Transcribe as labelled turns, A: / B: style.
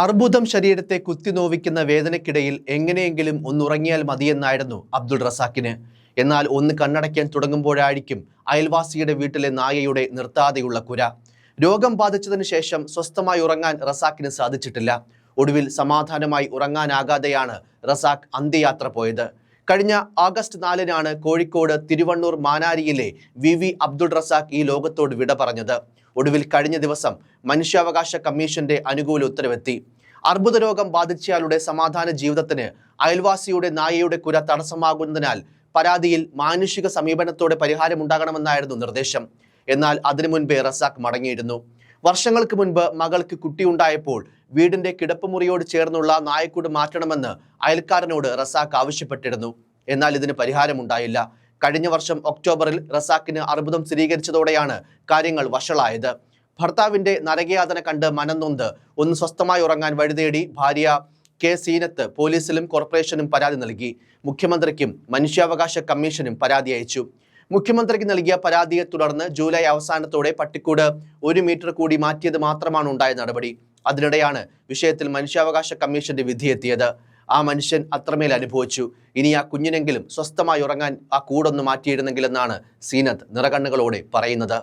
A: അർബുദം ശരീരത്തെ കുത്തിനോവിക്കുന്ന വേദനയ്ക്കിടയിൽ എങ്ങനെയെങ്കിലും ഒന്നുറങ്ങിയാൽ മതിയെന്നായിരുന്നു അബ്ദുൾ റസാക്കിന്. എന്നാൽ ഒന്ന് കണ്ണടയ്ക്കാൻ തുടങ്ങുമ്പോഴായിരിക്കും അയൽവാസിയുടെ വീട്ടിലെ നായയുടെ നിർത്താതെയുള്ള കുര. രോഗം ബാധിച്ചതിനു ശേഷം സ്വസ്ഥമായി ഉറങ്ങാൻ റസാക്കിന് സാധിച്ചിട്ടില്ല. ഒടുവിൽ സമാധാനമായി ഉറങ്ങാനാകാതെയാണ് റസാഖ് അന്ത്യയാത്ര പോയത്. കഴിഞ്ഞ ആഗസ്റ്റ് നാലിനാണ് കോഴിക്കോട് തിരുവണ്ണൂർ മാനാരിയിലെ വി വി അബ്ദുൾ റസാഖ് ഈ ലോകത്തോട് വിട പറഞ്ഞത്. ഒടുവിൽ കഴിഞ്ഞ ദിവസം മനുഷ്യാവകാശ കമ്മീഷന്റെ അനുകൂല ഉത്തരവെത്തി. അർബുദ രോഗം ബാധിച്ചയാളുടെ സമാധാന ജീവിതത്തിന് അയൽവാസിയുടെ നായയുടെ കുര തടസ്സമാകുന്നതിനാൽ പരാതിയിൽ മാനുഷിക സമീപനത്തോടെ പരിഹാരമുണ്ടാകണമെന്നായിരുന്നു നിർദ്ദേശം. എന്നാൽ അതിനു മുൻപേ റസാഖ് മടങ്ങിയിരുന്നു. വർഷങ്ങൾക്ക് മുൻപ് മകൾക്ക് കുട്ടിയുണ്ടായപ്പോൾ വീടിന്റെ കിടപ്പുമുറിയോട് ചേർന്നുള്ള നായക്കൂട് മാറ്റണമെന്ന് അയൽക്കാരനോട് റസാഖ് ആവശ്യപ്പെട്ടിരുന്നു. എന്നാൽ ഇതിന് പരിഹാരമുണ്ടായില്ല. കഴിഞ്ഞ വർഷം ഒക്ടോബറിൽ റസാഖിന് അർബുദം സ്ഥിരീകരിച്ചതോടെയാണ് കാര്യങ്ങൾ വഷളായത്. ഭർത്താവിന്റെ നരകയാതന കണ്ട് മനംനൊന്ത്. ഒന്ന് സ്വസ്ഥമായി ഉറങ്ങാൻ വഴിതേടി ഭാര്യ കെ സീനത്ത് പോലീസിലും കോർപ്പറേഷനും പരാതി നൽകി. മുഖ്യമന്ത്രിക്കും മനുഷ്യാവകാശ കമ്മീഷനും പരാതി അയച്ചു. മുഖ്യമന്ത്രിക്ക് നൽകിയ പരാതിയെ തുടർന്ന് ജൂലൈ അവസാനത്തോടെ പട്ടിക്കൂട് ഒരു മീറ്റർ കൂടി മാറ്റിയത് മാത്രമാണ് ഉണ്ടായ നടപടി. അതിനിടെയാണ് വിഷയത്തിൽ മനുഷ്യാവകാശ കമ്മീഷന്റെ വിധിയെത്തിയത് ആ മനുഷ്യൻ അത്രമേൽ അനുഭവിച്ചു. ഇനി ആ കുഞ്ഞിനെങ്കിലും സ്വസ്ഥമായി ഉറങ്ങാൻ ആ കൂടൊന്ന് മാറ്റിയിരുന്നെങ്കിലെന്നാണ് സീനത്ത് നിറകണ്ണുകളോടെ പറയുന്നത്.